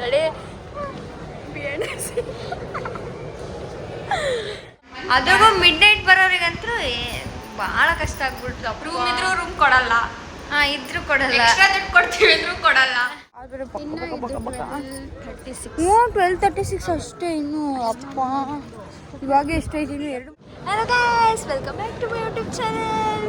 Ready? ಅದ್ರಾಗೂ midnight ಬರೋರಿಗಂತೂ ಭಾಳ ಕಷ್ಟ ಆಗ್ಬಿಡ್ತು ರೂಮ್ ಇದ್ರೂ ರೂಮ್ ಕೊಡಲ್ಲ. ಹಾ ಇದ್ರೂ ಕೊಡಲ್ಲ. ದುಡ್ಡು ಕೊಡ್ತೀವಿ ಇದ್ರೂ ಕೊಡಲ್ಲ. ಹ್ಞೂ ಟ್ವೆಲ್ ತರ್ಟಿ ಸಿಕ್ಸ್ ಅಷ್ಟೇ ಇನ್ನು ಅಪ್ಪ. ಇವಾಗ ಎಷ್ಟೈತಿದೆ ಎರಡು hello guys welcome back to my YouTube channel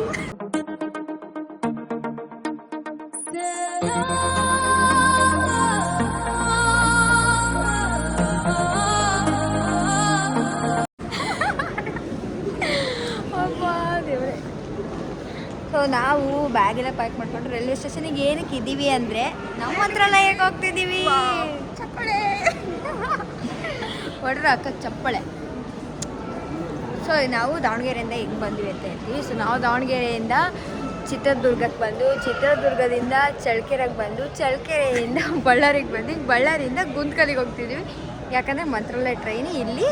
so ನಾವು ಬ್ಯಾಗ್ ಎಲ್ಲ ಪ್ಯಾಕ್ ಮಾಡ್ಕೊಂಡು ರೈಲ್ವೆ ಸ್ಟೇಷನಿಗೆ ಏನಕ್ಕೆ ಇದ್ದೀವಿ ಅಂದರೆ ನಮ್ಮ ಮಂತ್ರಾಲಯಕ್ಕೆ ಹೋಗ್ತಿದ್ದೀವಿ? ಚಪ್ಪಳೆ. ಹೊಡ್ರ ಅಕ್ಕ ಚಪ್ಪಳೆ. ಸೊ ನಾವು ದಾವಣಗೆರೆಯಿಂದ ಹೆಂಗೆ ಬಂದ್ವಿ ಅಂತ ಹೇಳ್ತೀವಿ. ಸೊ ನಾವು ದಾವಣಗೆರೆಯಿಂದ ಚಿತ್ರದುರ್ಗಕ್ಕೆ ಬಂದು ಚಿತ್ರದುರ್ಗದಿಂದ ಚಳ್ಳಕೆರೆಗೆ ಬಂದು ಚಳ್ಕೆರೆಯಿಂದ ಬಳ್ಳಾರಿಗೆ ಬಂದು ಬಳ್ಳಾರಿಯಿಂದ ಗುಂತ್ಕಲಿಗೆ ಹೋಗ್ತಿದ್ವಿ. ಯಾಕಂದರೆ ಮಂತ್ರಾಲಯ ಟ್ರೈನ್ ಇಲ್ಲಿ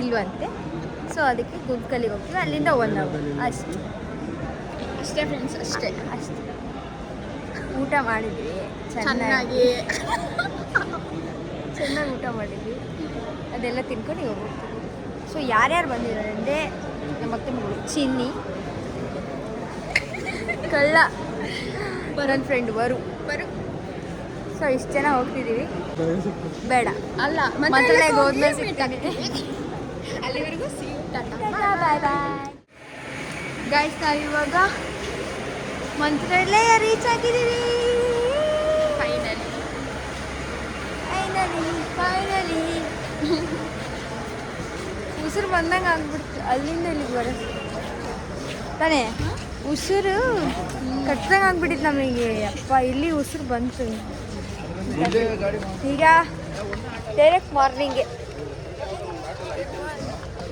ಇಲ್ವಂತೆ. ಸೊ ಅದಕ್ಕೆ ಗುಂತ್ಕಲಿಗೆ ಹೋಗ್ತೀವಿ. ಅಲ್ಲಿಂದ ಒನ್ ಅವರ್ ಅಷ್ಟೇ. ಅಷ್ಟೇ ಫ್ರೆಂಡ್ಸ್ ಅಷ್ಟೇ. ಅಷ್ಟೇ. ಊಟ ಮಾಡಿದ್ವಿ. ಚೆನ್ನಾಗಿ. ಚೆನ್ನಾಗಿ ಊಟ ಮಾಡಿದ್ವಿ. ಅದೆಲ್ಲ ತಿನ್ಕೊಂಡು ಹೋಗ್ತೀವಿ. ಸೊ ಯಾರ್ಯಾರು ಬಂದಿದ್ದಾರೆ ಅಂದರೆ ನಮ್ಮ ಅತ್ತೆ ಮಗಳು ಚಿನ್ನಿ ಕಳ್ಳ ನನ್ನ ಫ್ರೆಂಡ್ ವರು. ಬರು. ಸೊ ಇಷ್ಟು ಜನ ಹೋಗ್ತಿದ್ದೀವಿ ಬೇಡ. ಅಲ್ಲ ಮತ್ತೆ ಹೋದ್ಮೇಲೆ ಸಿಗ್ತಾನೆ. ಅಲ್ಲಿವರೆಗೂ ಸಿ ಬಾಯ್ ಬಾಯ್ ಗಾಯ್ಸ್ ನಾವು ಇವಾಗ ಮಂತ್ರಾಲಯ ರೀಚ್ ಆಗಿದ್ದೀವಿ. ಫೈನಲಿ ಫೈನಲಿ ಫೈನಲಿ ಉಸಿರು ಬಂದಂಗೆ ಆಗ್ಬಿಡ್ತು. ಅಲ್ಲಿಂದ ಇಲ್ಲಿಗೆ ಬರ. ತಾನೇ ಉಸಿರು ಕಟ್ಟದಂಗೆ ಆಗ್ಬಿಟ್ಟಿತ್ತು ನಮಗೆ. ಅಪ್ಪ ಇಲ್ಲಿ ಉಸಿರು ಬಂತು. ಈಗ ಡೈರೆಕ್ಟ್ ಮಾರ್ನಿಂಗೆ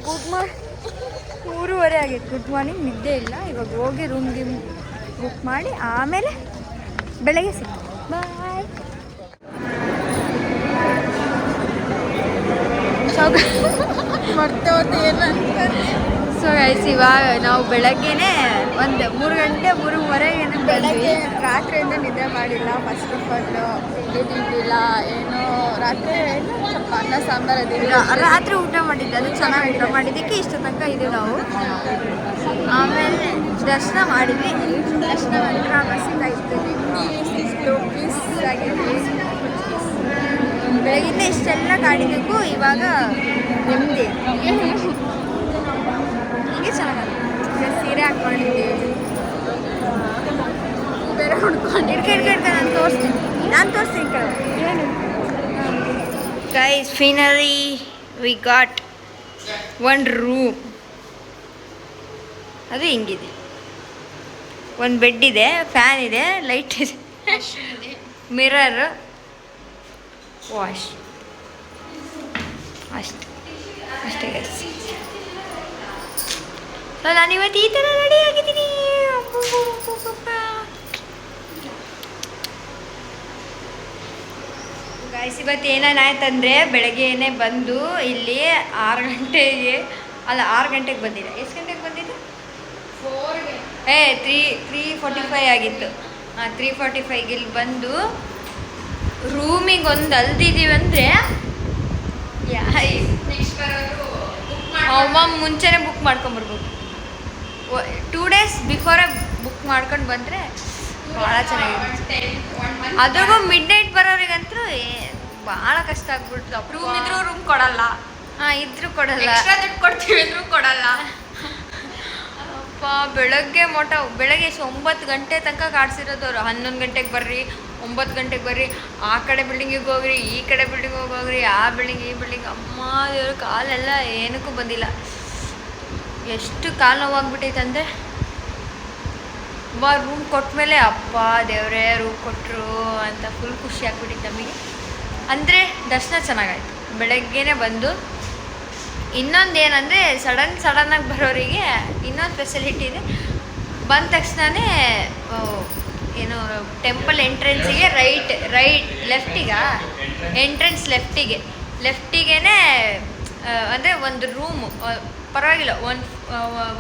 ಗುಡ್ ಮಾರ್ನಿಂಗ್ ಮೂರುವರೆ ಆಗಿತ್ತು ಗುಡ್ ಮಾರ್ನಿಂಗ್ ನಿದ್ದೆ ಇಲ್ಲ. ಇವಾಗ ಹೋಗಿ ರೂಮ್ ಗಿಮ್ ಬುಕ್ ಮಾಡಿ ಆಮೇಲೆ ಬೆಳಗ್ಗೆ ಸಿಗ್ತೀವಿ ಬಾಯ್ ಸೊ ಗೈಸ್ ಇವಾಗ ನಾವು ಬೆಳಗ್ಗೆನೆ ಒಂದು ಮೂರು ಗಂಟೆ ಮೂರುವರೆಗೆ ಬೆಳಗ್ಗೆ ರಾತ್ರಿಯಿಂದ ನಿದ್ದೆ ಮಾಡಿಲ್ಲ. ಫಸ್ಟ್ ಆಫ್ ಆಲ್ ತಿಂಡಿ ತಿಂದಿಲ್ಲ. ಏನು ರಾತ್ರಿ ಸ್ವಲ್ಪ ಅನ್ನ ಸಾಂಬಾರು ಅದಿಲ್ಲ ರಾತ್ರಿ ಊಟ ಮಾಡಿದ್ದೆ. ಅದು ಚೆನ್ನಾಗಿ ಊಟ ಮಾಡಿದ್ದಕ್ಕೆ ಇಷ್ಟು ತನಕ ಇದೆ ನಾವು. ಆಮೇಲೆ ದರ್ಶನ ಮಾಡಿದ್ವಿ. ದರ್ಶನ ಇಷ್ಟು ಪೀಸ್ ಬೆಳಗಿಂದ ಇಷ್ಟೆಲ್ಲ ಕಾಡಿದ್ದಕ್ಕೂ ಇವಾಗ ನೆಮ್ಮದಿ. ಹೀಗೆ ಚೆನ್ನಾಗಿ ಸೀರೆ ಹಾಕ್ಕೊಂಡಿದ್ದೀವಿ ಬೇರೆ ಹುಡ್ಕೊಂಡು ಇಡ್ಕ ಇಡ್ಕ ನಾನು ತೋರಿಸ್ತೀನಿ. ನಾನು ತೋರಿಸ್ತೀನಿ ಏನು? Guys finally we got one room ಅದು ಹಿಂಗಿದೆ? ಒಂದು ಬೆಡ್ ಇದೆ ಫ್ಯಾನ್ ಇದೆ ಲೈಟ್ ಇದೆ. ಮಿರರ್ ವಾಶ್ ಅಷ್ಟೆ. ಅಷ್ಟೇ ಗೈಸ್ ನಾನು ಇವತ್ತು ಈ ಥರ ರೆಡಿ ಆಗಿದ್ದೀನಿ. ಗಾಯ್ಸ್ ಇವತ್ತು ಏನೇನಾಯ್ತಂದರೆ ಬೆಳಗ್ಗೆನೇ ಬಂದು ಇಲ್ಲಿ ಆರು ಗಂಟೆಗೆ ಅಲ್ಲ ಆರು ಗಂಟೆಗೆ ಬಂದಿದೆ. ಎಷ್ಟು ಗಂಟೆಗೆ ಬಂದಿದೆ? ಫೋರ್ ಏ ತ್ರೀ ತ್ರೀ ಫೋರ್ಟಿ ಫೈ ಆಗಿತ್ತು. ಹಾಂ ತ್ರೀ ಫೋರ್ಟಿ ಫೈಗೆ ಇಲ್ಲಿ ಬಂದು ರೂಮಿಗೆ ಒಂದು ಅಲ್ದಿದ್ದೀವಿ ಅಂದರೆ ಮುಂಚೆನೇ ಬುಕ್ ಮಾಡ್ಕೊಂಬರ್ಬೇಕು ಟೂ ಡೇಸ್ ಬಿಫೋರೇ ಬುಕ್ ಮಾಡ್ಕೊಂಡು ಬಂದರೆ ಭಾಳ ಚೆನ್ನಾಗಿರುತ್ತೆ. ಅದ್ರಾಗೂ ಮಿಡ್ ನೈಟ್ ಬರೋರಿಗಂತೂ ಭಾಳ ಕಷ್ಟ ಆಗ್ಬಿಡ್ತು ರೂಮ್ ಇದ್ರೂ ರೂಮ್ ಕೊಡಲ್ಲ. ಹಾಂ ಇದ್ರೂ ಕೊಡಲ್ಲ. ದುಡ್ಡು ಕೊಡ್ತೀವಿ ಇದ್ರೂ ಕೊಡಲ್ಲ. ಅಪ್ಪ ಬೆಳಗ್ಗೆ ಮೋಟ ಬೆಳಗ್ಗೆ ಎಷ್ಟು ಒಂಬತ್ತು ಗಂಟೆ ತನಕ ಕಾಡ್ಸಿರೋದು ಅವರು. ಹನ್ನೊಂದು ಗಂಟೆಗೆ ಬರ್ರಿ ಒಂಬತ್ತು ಗಂಟೆಗೆ ಬರ್ರಿ ಆ ಕಡೆ ಬಿಲ್ಡಿಂಗಿಗೆ ಹೋಗ್ರಿ ಈ ಕಡೆ ಬಿಲ್ಡಿಂಗ್ ಹೋಗ್ರಿ ಆ ಬಿಲ್ಡಿಂಗ್ ಈ ಬಿಲ್ಡಿಂಗ್ ಅಮ್ಮ ದೇವ್ರ ಕಾಲೆಲ್ಲ ಏನಕ್ಕೂ ಬಂದಿಲ್ಲ. ಎಷ್ಟು ಕಾಲು ನೋವಾಗ್ಬಿಟ್ಟೈತೆ ಅಂದರೆ ಬಾ ರೂಮ್ ಕೊಟ್ಮೇಲೆ ಅಪ್ಪ ದೇವರೇ ರೂಮ್ ಕೊಟ್ಟರು ಅಂತ ಫುಲ್ ಖುಷಿ ಆಗ್ಬಿಟ್ಟಿತ್ತು ನಮಗೆ. ಅಂದರೆ ದರ್ಶನ ಚೆನ್ನಾಗಾಯ್ತು. ಬೆಳಗ್ಗೆನೇ ಬಂದು ಇನ್ನೊಂದು ಏನಂದರೆ ಸಡನ್ ಸಡನ್ನಾಗಿ ಬರೋರಿಗೆ ಇನ್ನೊಂದು ಫೆಸಿಲಿಟಿ ಇದೆ. ಬಂದ ತಕ್ಷಣವೇ ಏನು ಟೆಂಪಲ್ ಎಂಟ್ರೆನ್ಸಿಗೆ ರೈಟ್ ರೈಟ್ ಲೆಫ್ಟಿಗ ಎಂಟ್ರೆನ್ಸ್ ಲೆಫ್ಟಿಗೆ ಲೆಫ್ಟಿಗೆ ಅಂದರೆ ಒಂದು ರೂಮು ಪರವಾಗಿಲ್ಲ ಒನ್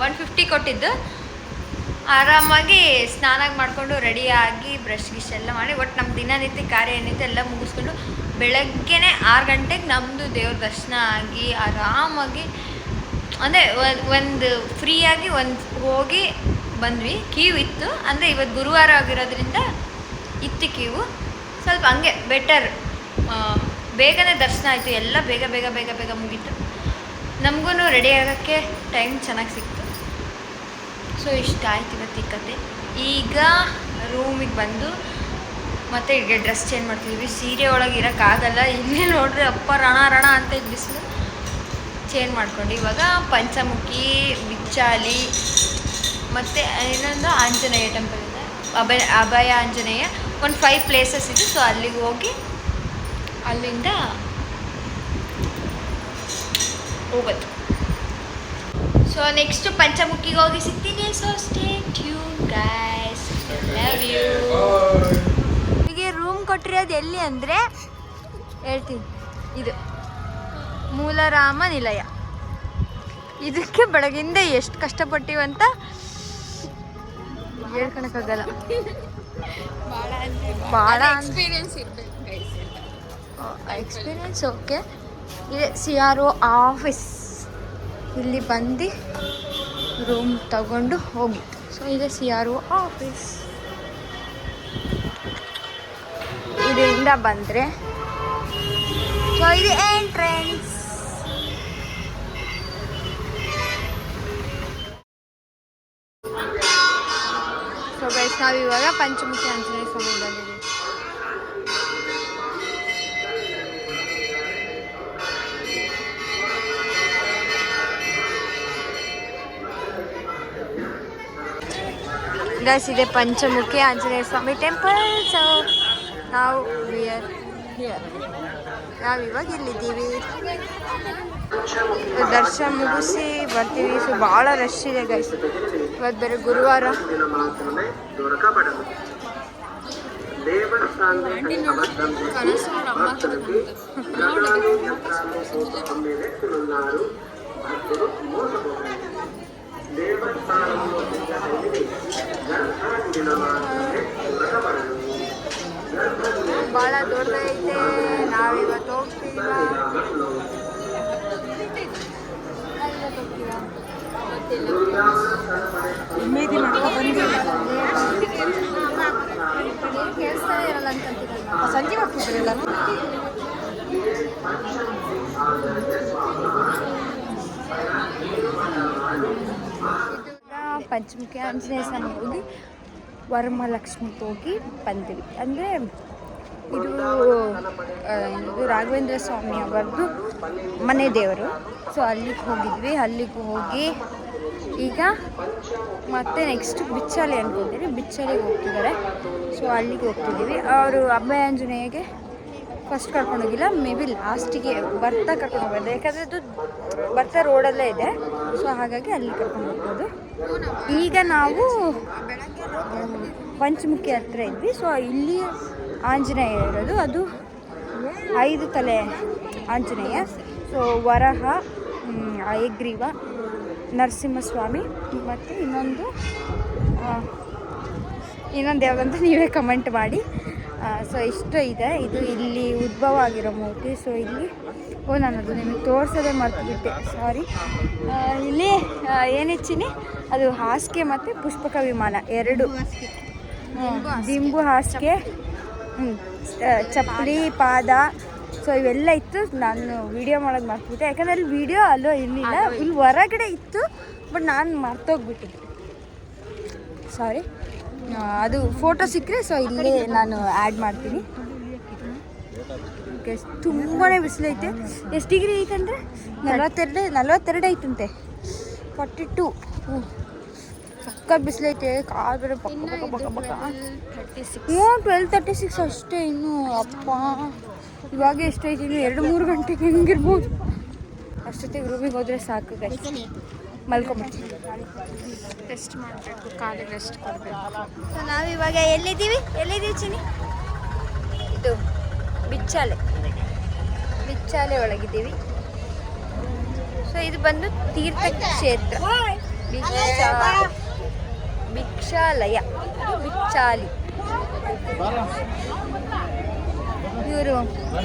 ಒನ್ ಫಿಫ್ಟಿ ಕೊಟ್ಟಿದ್ದು. ಆರಾಮಾಗಿ ಸ್ನಾನ ಮಾಡಿಕೊಂಡು ರೆಡಿಯಾಗಿ ಬ್ರಷ್ ಗಿಶ್ ಎಲ್ಲ ಮಾಡಿ ಒಟ್ಟು ನಮ್ಮ ದಿನನಿತ್ಯ ಕಾರ್ಯ ಏನಿದೆ ಎಲ್ಲ ಮುಗಿಸ್ಕೊಂಡು ಬೆಳಗ್ಗೆನೆ ಆರು ಗಂಟೆಗೆ ನಮ್ಮದು ದೇವ್ರ ದರ್ಶನ ಆಗಿ ಆರಾಮಾಗಿ, ಅಂದರೆ ಒಂದು ಫ್ರೀಯಾಗಿ ಒಂದು ಹೋಗಿ ಬಂದ್ವಿ. ಕ್ಯೂ ಇತ್ತು, ಅಂದರೆ ಇವತ್ತು ಗುರುವಾರ ಆಗಿರೋದ್ರಿಂದ ಇತ್ತು ಕ್ಯೂ ಸ್ವಲ್ಪ ಹಂಗೆ ಬೆಟರ್ ಬೇಗನೆ ದರ್ಶನ ಆಯಿತು. ಎಲ್ಲ ಬೇಗ ಬೇಗ ಬೇಗ ಬೇಗ ಮುಗೀತು. ನಮಗೂ ರೆಡಿ ಆಗೋಕ್ಕೆ ಟೈಮ್ ಚೆನ್ನಾಗಿ ಸಿಕ್ತು. ಸೊ ಇಷ್ಟ ಆಯ್ತು ಇವತ್ತು ಕತೆ. ಈಗ ರೂಮಿಗೆ ಬಂದು ಮತ್ತೆ ಈಗ ಡ್ರೆಸ್ ಚೇಂಜ್ ಮಾಡ್ತಿದ್ವಿ. ಸೀರೆ ಒಳಗೆ ಇರೋಕ್ಕಾಗಲ್ಲ ಇಲ್ಲಿ ನೋಡ್ರಿ ಅಪ್ಪ ರಣ ರಣ ಅಂತ ಇದ್ ಬಿಸಿಲು. ಚೇಂಜ್ ಮಾಡ್ಕೊಂಡು ಇವಾಗ ಪಂಚಮುಖಿ ಬಿಚ್ಚಾಲಿ ಮತ್ತು ಇನ್ನೊಂದು ಆಂಜನೇಯ ಟೆಂಪಲ್ ಇದೆ. ಅಭಯ ಅಭಯ ಆಂಜನೇಯ. ಒಂದು ಫೈವ್ ಪ್ಲೇಸಸ್ ಇದೆ. ಸೊ ಅಲ್ಲಿಗೆ ಹೋಗಿ ಅಲ್ಲಿಂದ ಹೋಗೋದು. ಸೊ ನೆಕ್ಸ್ಟ್ ಪಂಚಮುಖಿಗೆ ಹೋಗಿ ಸಿಗ್ತೀನಿ. So stay tune guys love you ನಿಮಗೆ ರೂಮ್ ಕೊಟ್ಟಿರೋದು ಎಲ್ಲಿ ಅಂದರೆ ಹೇಳ್ತೀನಿ. ಇದು ಮೂಲರಾಮ ನಿಲಯ. ಇದಕ್ಕೆ ಬೆಳಗಿಂದ ಎಷ್ಟು ಕಷ್ಟಪಟ್ಟಿವಂತ ಹೇಳ್ಕೊಳಕ್ಕಾಗಲ್ಲ ಭಾಳ ಎಕ್ಸ್ಪೀರಿಯನ್ಸ್ ಇರ್ಬೇಕು ಎಕ್ಸ್ಪೀರಿಯನ್ಸ್ ಓಕೆ ಇದೆ ಸಿ ಆರ್ ಒ ಆಫೀಸ್. ಇಲ್ಲಿ ಬಂದು ರೂಮ್ ತಗೊಂಡು ಹೋಗಿತ್ತು ಸೊ ಇದೆ ಸಿ ಆರ್ ಒ ಆಫೀಸ್. ಇದರಿಂದ ಬಂದರೆ ಸೊ ಇದು ಎಂಟ್ರೆನ್ಸ್ ಸೊ ಗೈಸ್ ನಾವು ಇವಾಗ ಪಂಚಮುಖಿ ಆಂಜನೇಯ ಸ್ವಾಮಿ ಬಂದಿದ್ದೀವಿ. ಗೈಸ್ ಇದೆ ಪಂಚಮುಖಿ ಆಂಜನೇಯ ಸ್ವಾಮಿ ಟೆಂಪಲ್ ಸೊ ನಾವು ವಿಯರ್ ಹಿಯರ್ ನಾವು ಇವಾಗ ಇಲ್ಲಿದ್ದೀವಿ. ದರ್ಶನ ಮುಗಿಸಿ ಬರ್ತೀವಿ. ಸೊ ಭಾಳ ರಶ್ ಇದೆ ಗೈಸ್ ಇವತ್ತು ಬೇರೆ ಗುರುವಾರ. ದಿನ ಪಂಚಮುಖಿ ಆಂಜನೇಯ ಸ್ವಾಮಿ ಹೋಗಿ ವರಮಹಾಲಕ್ಷ್ಮಿಗೆ ಹೋಗಿ ಬಂದಿವಿ. ಅಂದರೆ ಇದು ಇದು ರಾಘವೇಂದ್ರ ಸ್ವಾಮಿ ಅವರದ್ದು ಮನೆ ದೇವರು. ಸೊ ಅಲ್ಲಿಗೆ ಹೋಗಿದ್ವಿ. ಅಲ್ಲಿಗೆ ಹೋಗಿ ಈಗ ಮತ್ತೆ ನೆಕ್ಸ್ಟ್ ಬಿಚ್ಚಾಲಿ ಅನ್ಕೊಂಡಿರಿ ಬಿಚ್ಚಾಲಿಗೆ ಹೋಗ್ತಿದ್ದಾರೆ. ಸೊ ಅಲ್ಲಿಗೆ ಹೋಗ್ತಿದ್ದೀವಿ. ಅವರು ಅಭಯ ಆಂಜನೇಯಗೆ ಫಸ್ಟ್ ಕರ್ಕೊಂಡು ಹೋಗಿಲ್ಲ. ಮೇ ಬಿ ಲಾಸ್ಟಿಗೆ ಬರ್ತಾ ಕರ್ಕೊಂಡು ಹೋಗೋದು ಯಾಕಂದರೆ ಅದು ಬರ್ತಾ ರೋಡಲ್ಲೇ ಇದೆ. ಸೊ ಹಾಗಾಗಿ ಅಲ್ಲಿ ಕರ್ಕೊಂಡು ಹೋಗ್ಬೋದು. ಈಗ ನಾವು ಪಂಚಮುಖಿ ಹತ್ರ ಇದ್ವಿ. ಸೊ ಇಲ್ಲಿ ಆಂಜನೇಯ ಇರೋದು. ಅದು ಐದು ತಲೆ ಆಂಜನೇಯ. ಸೊ ವರಹ ಹಯಗ್ರೀವ ನರಸಿಂಹಸ್ವಾಮಿ ಮತ್ತು ಇನ್ನೊಂದು ಇನ್ನೊಂದು ಯಾವುದಂತ ನೀವೇ ಕಮೆಂಟ್ ಮಾಡಿ. ಸೊ ಇಷ್ಟು ಇದೆ. ಇದು ಇಲ್ಲಿ ಉದ್ಭವ ಆಗಿರೋ ಮೂರ್ತಿ. ಸೊ ಇಲ್ಲಿ ಓ ನಾನು ಅದು ನಿಮಗೆ ತೋರಿಸೋದೇ ಮರ್ತುಬಿಟ್ಟೆ ಸಾರಿ ಇಲ್ಲಿ ಆ, ಏನು ಹೆಚ್ಚಿನಿ? ಅದು ಹಾಸಿಗೆ ಮತ್ತು ಪುಷ್ಪಕ ವಿಮಾನ ಎರಡು. ದಿಂಬು ಹಾಸಿಗೆ. ಹ್ಞೂ ಚಪ್ಪಲಿ ಪಾದ. ಸೊ ಇವೆಲ್ಲ ಇತ್ತು. ನಾನು ವಿಡಿಯೋ ಮಾಡೋದು ಮಾಡ್ತಿದ್ದೆ ಯಾಕಂದ್ರೆ ಅಲ್ಲಿ ವಿಡಿಯೋ ಅಲ್ಲೋ ಇರಲಿಲ್ಲ. ಇಲ್ಲಿ ಹೊರಗಡೆ ಇತ್ತು. ಬಟ್ ನಾನು ಮರ್ತೋಗ್ಬಿಟ್ಟಿದ್ದೆ. ಸಾರಿ ಅದು ಫೋಟೋ ಸಿಕ್ಕರೆ ಸೊ ಇಲ್ಲಿ ನಾನು ಆ್ಯಡ್ ಮಾಡ್ತೀನಿ. ಓಕೆ ತುಂಬಾ ಬಿಸಿಲೈತೆ. ಎಷ್ಟು ಡಿಗ್ರಿ ಐತಂದರೆ? ನಲವತ್ತೆರಡು ನಲವತ್ತೆರಡು ಐತಂತೆ. ಫಾರ್ಟಿ ಟು ಹ್ಞೂ ಸಕ್ಕ ಬಿಸಿಲೈತೆ ಕಾಲು ಬೇರೆ ಹ್ಞೂ ಟ್ವೆಲ್ ತರ್ಟಿ ಸಿಕ್ಸ್ ಅಷ್ಟೇ ಇನ್ನು ಅಪ್ಪ. ಇವಾಗ ಎಷ್ಟೈತಿ ಇನ್ನು ಎರಡು ಮೂರು ಗಂಟೆಗೆ ಹೆಂಗಿರ್ಬೋದು. ಅಷ್ಟೊತ್ತಿಗೆ ರೂಮಿಗೆ ಹೋದರೆ ಸಾಕು ಮಲ್ಕೊಂಬಿಡ್ತೀನಿ. ಟೆಸ್ಟ್ ಮಾಡಬೇಕು ಕಾಲಿಗೆ ರೆಸ್ಟ್ ಕೊಡಬೇಕು. ಸೊ ನಾವು ಇವಾಗ ಎಲ್ಲಿದ್ದೀವಿ? ಎಲ್ಲಿದ್ದೀವಿ ಚಿನಿ ಇದು ಬಿಚ್ಚಾಲೆ. ಬಿಚ್ಚಾಲೆ ಒಳಗಿದ್ದೀವಿ. ಸೊ ಇದು ಬಂದು ತೀರ್ಥ ಕ್ಷೇತ್ರ. ಬಿಚ್ಚ ಭಿಕ್ಷಾಲಯ. ಭಿಕ್ಷಾಲಿ. ಇವರು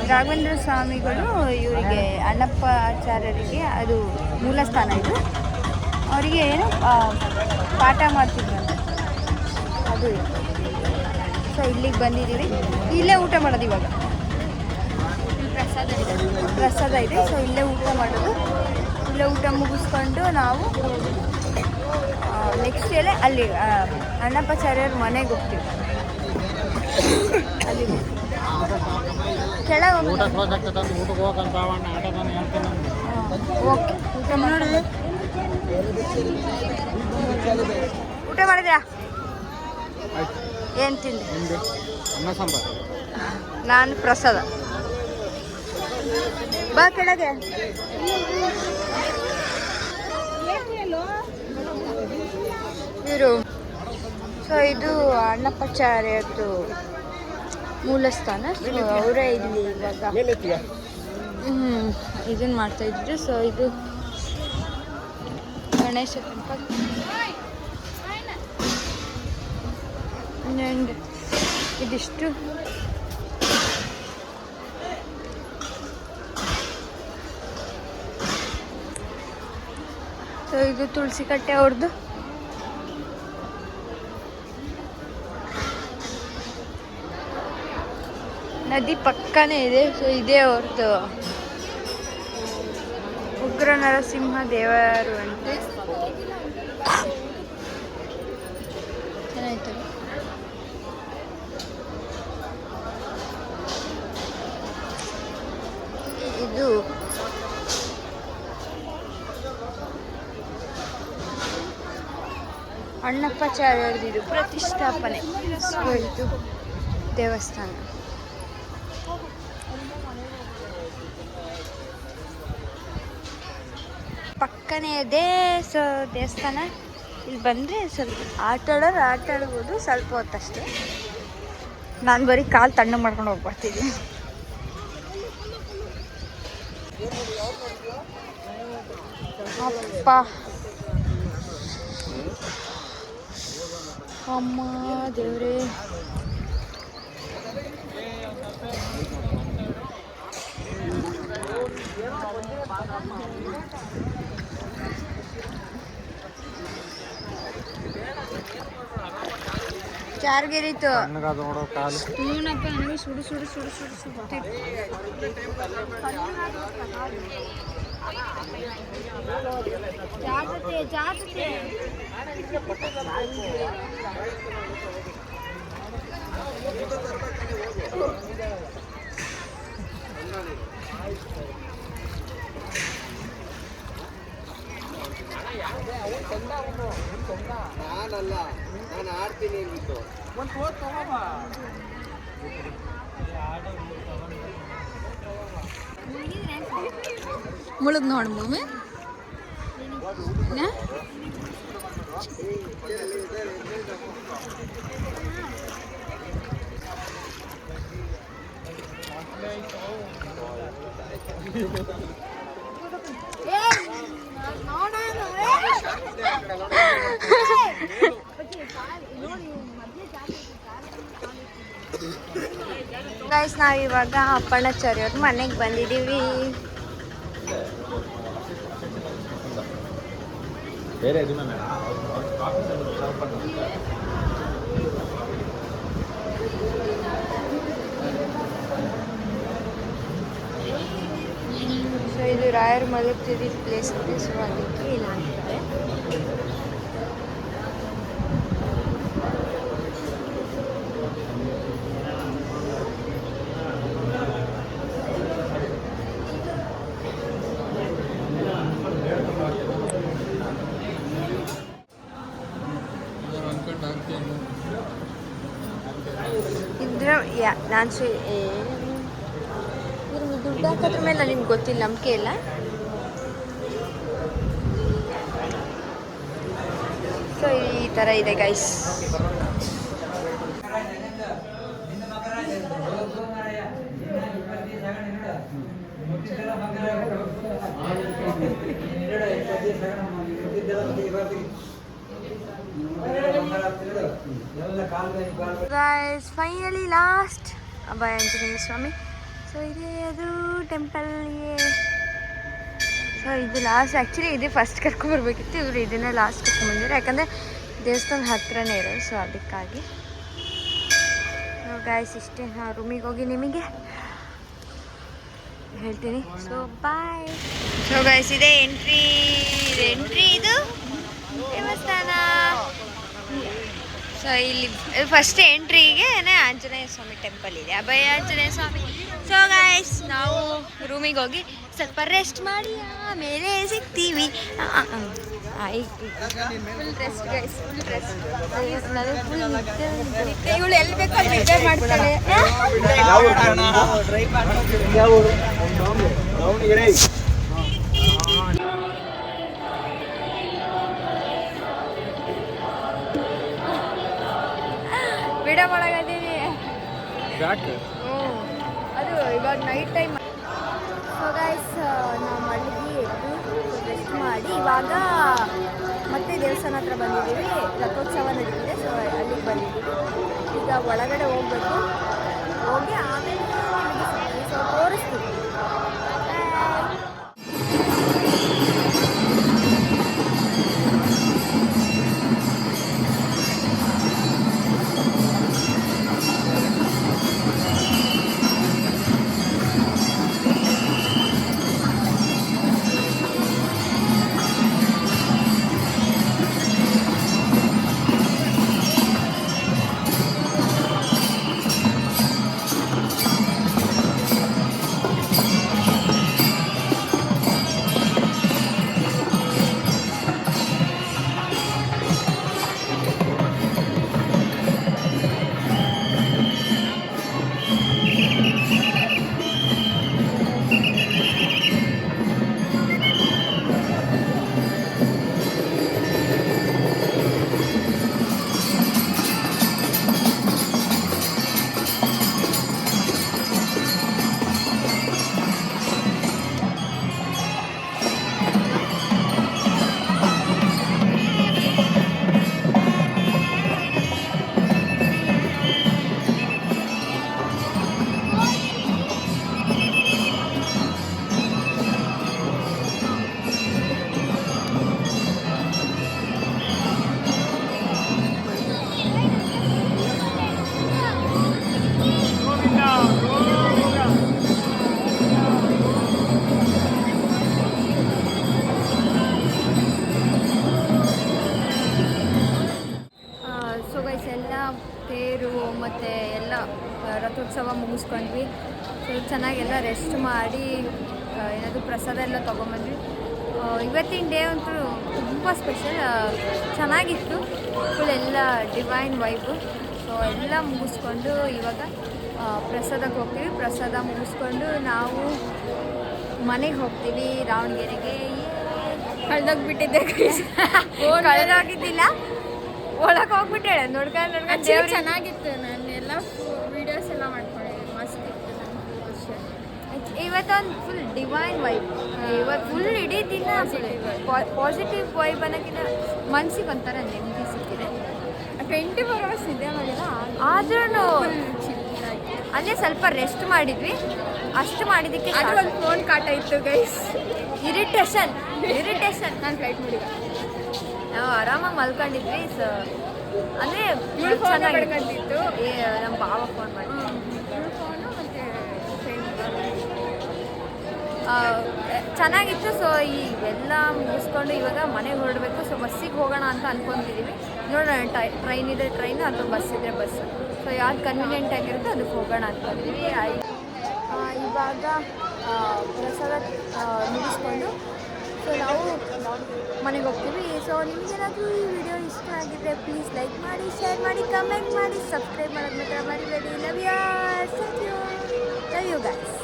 ರಾಘವೇಂದ್ರ ಸ್ವಾಮಿಗಳು ಇವರಿಗೆ ಅಣ್ಣಪ್ಪ ಆಚಾರ್ಯರಿಗೆ ಅದು ಮೂಲ ಸ್ಥಾನ ಇದು. ಅವರಿಗೆ ಏನು ಪಾಠ ಮಾಡ್ತಿದ್ರು ಅದು. ಸೊ ಇಲ್ಲಿಗೆ ಬಂದಿದ್ದೀವಿ. ಇಲ್ಲೇ ಊಟ ಮಾಡೋದು ಇವಾಗ. ಪ್ರಸಾದ ಇದೆ. ಪ್ರಸಾದ ಇದೆ. ಸೊ ಇಲ್ಲೇ ಊಟ ಮಾಡೋದು. ಇಲ್ಲೇ ಊಟ ಮುಗಿಸ್ಕೊಂಡು ನಾವು ನೆಕ್ಸ್ಟ್ ಎಲ್ಲ ಅಲ್ಲಿ ಅಣ್ಣಪ್ಪಾಚಾರ್ಯರ ಮನೆಗೆ ಹೋಗ್ತೀವಿ. ಅಲ್ಲಿ ಕೆಳಗೆ ಓಕೆ. ಊಟ ಮಾಡಿ ಊಟ ಮಾಡಿದ್ಯಾ ಏನು ತಿಂದೆ? ನಾನು ಪ್ರಸಾದ. ಬಾ ಕೆಳಗೆ. ಇವರು. ಸೊ ಇದು ಅಣ್ಣಪ್ಪಾಚಾರ್ಯದ್ದು ಮೂಲಸ್ಥಾನ. ಸೊ ಅವರೇ ಇಲ್ಲಿ ಇವಾಗ. ಹ್ಞೂ ಇದನ್ನ ಮಾಡ್ತಾ ಇದ್ರು. ಸೊ ಇದು ಗಣೇಶ ಟೆಂಪಲ್ ಆ್ಯಂಡ್ ಇದಿಷ್ಟು? ಸೊ ಇದು ತುಳಸಿ ಕಟ್ಟೆ ಅವ್ರದ್ದು ನದಿ ಪಕ್ಕನೇ ಇದೆ ಸೊ ಇದೇ ಅವ್ರದ್ದು ಉಗ್ರ ನರಸಿಂಹ ದೇವರು ಅಂತ. ಚೆನ್ನಾಯ್ತು ಇದು ಅಣ್ಣಪ್ಪಾಚಾರ್ಯರದ್ದು ಪ್ರತಿಷ್ಠಾಪನೆ. ಇದು ದೇವಸ್ಥಾನ. ಪಕ್ಕನೇ ಇದೆ. ಸೊ ದೇವಸ್ಥಾನ ಇಲ್ಲಿ ಬಂದರೆ ಸ್ವಲ್ಪ ಆಟ ಆಡೋರು ಆಟ ಆಡ್ಬೋದು, ಸ್ವಲ್ಪ ಹೊತ್ತಷ್ಟೇ. ನಾನು ಬರೀ ಕಾಲು ತಣ್ಣಗೆ ಮಾಡ್ಕೊಂಡು ಹೋಗ್ಬರ್ತೀನಿ ಅಪ್ಪ. ಅಮ್ಮ, ದೇವ್ರೇ. ಚಾರ್ಗೆರಿತು ಹ್ಞೂನಪ್ಪ ನನಗೆ ಸುಡು ಸುಡು ಸುಡು ಸುಡು ಸುಡ್ತಿತ್ತು ಜಾಗ್ರತೆ ಜಾಗ್ರತೆ ಮುಳುಗ್ ನೋಡಿ ಭೂಮಿ ಗೈಸ್ ನಾವಿವಾಗ ಅಪ್ಪಣ್ಣಾಚಾರ್ಯ ಅವ್ರ ಮನೆಗೆ ಬಂದಿದ್ದೀವಿ ಬೇರೆ ಇದನ್ನ ಸೊ ಇದು ರಾಯರ್ ಮಲಗ್ತಿದ್ದ ಪ್ಲೇಸ್ ಇದೆ ಸೊ ಅದಕ್ಕೆ ಇಲ್ಲ ಅಂತಾರೆ ಇದ್ರ ಯಾ ನಾನು ಸು ಇದ್ರ ದುಡ್ಡು ಹಾಕೋದ್ರ ಮೇಲೆ ನಿಮ್ಗೆ ಗೊತ್ತಿಲ್ಲ, ನಂಬಿಕೆ ಇಲ್ಲ? ಸೊ ಈ ಥರ ಇದೆ guys guys finally last Abhaya Anjaneya Swami. So ಇದೇ ಅದು ಟೆಂಪಲ್ಗೆ ಸೊ ಇದು ಲಾಸ್ಟ್ ಆ್ಯಕ್ಚುಲಿ ಇದೇ ಫಸ್ಟ್ ಕರ್ಕೊಂಬರ್ಬೇಕಿತ್ತು ಇವರು ಇದನ್ನೇ ಲಾಸ್ಟ್ ಕರ್ಕೊಂಬಂದಿದ್ರು ಯಾಕಂದರೆ ದೇವಸ್ಥಾನ ಹತ್ತಿರನೇ ಇರೋದು ಸೊ ಅದಕ್ಕಾಗಿ. ಗಾಯ್ಸ್ ಇಷ್ಟೇ. ನಾ ರೂಮಿಗೆ ಹೋಗಿ ನಿಮಗೆ ಹೇಳ್ತೀನಿ. ಸೊ ಬಾಯ್ ಸೊ ಗೈಸ್ ಇದೆ ಎಂಟ್ರಿ ಎಂಟ್ರಿ ಇದು ದೇವಸ್ಥಾನ ಸೊ ಇಲ್ಲಿ ಫಸ್ಟ್ ಎಂಟ್ರಿಗೆ ಆಂಜನೇಯ ಸ್ವಾಮಿ ಟೆಂಪಲ್ ಇದೆ. ಅಭಯ ಆಂಜನೇಯ ಸ್ವಾಮಿ. ಸೊ ಗಾಯ್ಸ್ ನಾವು ರೂಮಿಗೆ ಹೋಗಿ ಸ್ವಲ್ಪ ರೆಸ್ಟ್ ಮಾಡಿ ಆಮೇಲೆ ಸಿಗ್ತೀವಿ. Full rest guys full rest ಇವಳು ಎಲ್ಲಿ ಬೇಕೋ ಅಲ್ಲಿ ನಿದ್ದೆ ಮಾಡ್ತಾಳೆ. ಯಾಕೆ? ಅದು ಇವಾಗ ನೈಟ್ ಟೈಮ್ ಸೊ ಗೈಸ್ ನಾವು ಮಲಗಿ ಎದ್ದು ರೆಸ್ಟ್ ಮಾಡಿ, ಇವಾಗ ಮತ್ತೆ ದೇವಸ್ಥಾನ ಹತ್ರ ಬಂದಿದ್ದೀವಿ. ರಥೋತ್ಸವ ನಡೀತಿದೆ ಸೊ ಅಲ್ಲಿಗೆ ಬಂದಿದ್ದೀವಿ. ಈಗ ಒಳಗಡೆ ಹೋಗ್ಬೇಕು. ಹೋಗಿ ಆಮೇಲೆ ಸೊ ತೋರಿಸ್ತೀವಿ ರಥೋತ್ಸವ ಮುಗಿಸ್ಕೊಂಡ್ವಿ. ಸೊ ಚೆನ್ನಾಗೆಲ್ಲ ರೆಸ್ಟ್ ಮಾಡಿ ಏನಾದರೂ ಪ್ರಸಾದ ಎಲ್ಲ ತೊಗೊಂಬಂದ್ವಿ. ಇವತ್ತಿನ ಡೇ ಅಂತೂ ತುಂಬ ಸ್ಪೆಷಲ್ ಚೆನ್ನಾಗಿತ್ತು. ಫುಲ್ ಎಲ್ಲ ಡಿವೈನ್ ವೈಬು ಸೊ ಎಲ್ಲ ಮುಗಿಸ್ಕೊಂಡು ಇವಾಗ ಪ್ರಸಾದಕ್ಕೆ ಹೋಗ್ತೀವಿ. ಪ್ರಸಾದ ಮುಗಿಸ್ಕೊಂಡು ನಾವು ಮನೆಗೆ ಹೋಗ್ತೀವಿ ದಾವಣಗೆರೆಗೆ. ಕಳ್ದೋಗ್ಬಿಟ್ಟಿದ್ದೆ ಕಳೆದೋಗಿದ್ದಿಲ್ಲ. ಒಳಗೆ ಹೋಗ್ಬಿಟ್ಟೆ. ನೋಡ್ಕೊಂಡು ನೋಡ್ಕೊಂಡು ಚೆನ್ನಾಗಿತ್ತು ಇವತ್ತೊಂದು ಫುಲ್ ಡಿವೈನ್ ವೈಬ್ ಇವತ್ತು ಫುಲ್ ಇಡೀ ದಿನ ಪಾಸಿಟಿವ್ ವೈಬ್ ಅನ್ನೋಕ್ಕಿಂತ ಮನ್ಸಿಗೆ ಒಂಥರ ನೆಮ್ಮದಿ ಸಿಕ್ಕಿದೆ. ಟ್ವೆಂಟಿ ಫೋರ್ ಅವರ್ಸ್ ಇದೆ ಆದ್ರೂ ಅಲ್ಲೇ ಸ್ವಲ್ಪ ರೆಸ್ಟ್ ಮಾಡಿದ್ವಿ. ಅಷ್ಟು ಮಾಡಿದ್ದಕ್ಕೆ ಅದು ಒಂದು ಫೋನ್ ಕಾಟ ಇತ್ತು ಗೈಸ್ ಇರಿಟೇಷನ್ ಇರಿಟೇಷನ್ ನಾನು ಫ್ಲೈಟ್ ಮಾಡಿ ನಾವು ಆರಾಮಾಗಿ ಮಲ್ಕೊಂಡಿದ್ವಿ ಸೊ ಅಂದರೆ ಚೆನ್ನಾಗಿ ನಮ್ಮ ಬಾವ ಫೋನ್ ಮಾಡಿ ಇವ್ಳ ಫೋನು ಮತ್ತು ಆ, ಚೆನ್ನಾಗಿತ್ತು. ಸೊ ಈ ಎಲ್ಲ ಮುಗಿಸ್ಕೊಂಡು ಇವಾಗ ಮನೆಗೆ ಹೊರಡಬೇಕು. ಸೊ ಬಸ್ಸಿಗೆ ಹೋಗೋಣ ಅಂತ ಅನ್ಕೊಂತಿದ್ದೀವಿ ನೋಡೋಣ ಟೈ ಟ್ರೈನ್ ಇದೆ ಟ್ರೈನ್ ಅಥವಾ ಬಸ್ ಇದ್ರೆ ಬಸ್ ಸೊ ಯಾವ್ದು ಕನ್ವಿನಿಯೆಂಟ್ ಆಗಿರುತ್ತೆ ಅದಕ್ಕೆ ಹೋಗೋಣ ಆ, ಇವಾಗ ಪ್ರಸಾದ ಮುಗಿಸ್ಕೊಂಡು. ಸೊ ನಾವು ಮನೆಗೆ ಹೋಗ್ತೀವಿ. ಸೊ ನಿಮಗೇನಾದರೂ ಈ ವಿಡಿಯೋ ಇಷ್ಟ ಆಗಿದ್ರೆ ಪ್ಲೀಸ್ ಲೈಕ್ ಮಾಡಿ ಶೇರ್ ಮಾಡಿ ಕಮೆಂಟ್ ಮಾಡಿ ಸಬ್ಸ್ಕ್ರೈಬ್ ಮಾಡೋದು ಮಾತ್ರ ಮರಿಬೇಡಿ. Love you love you guys